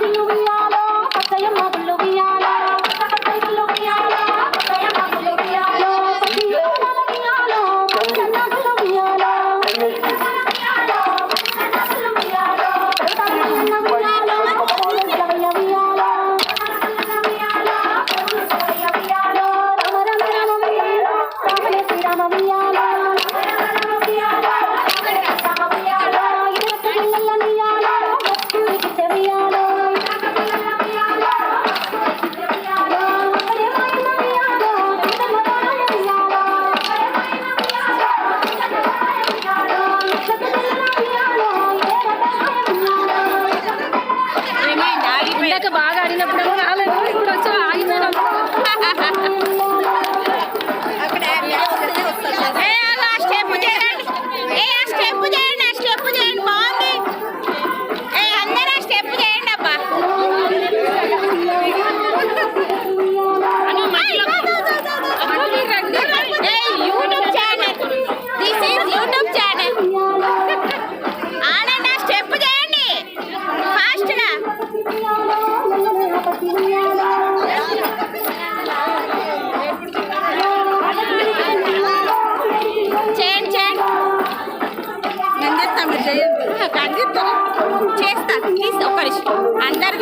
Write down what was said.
waving over here. బాగా ఆడినప్పుడు రాలేదు రంజిత్ చేస్తా. ఒక అందరు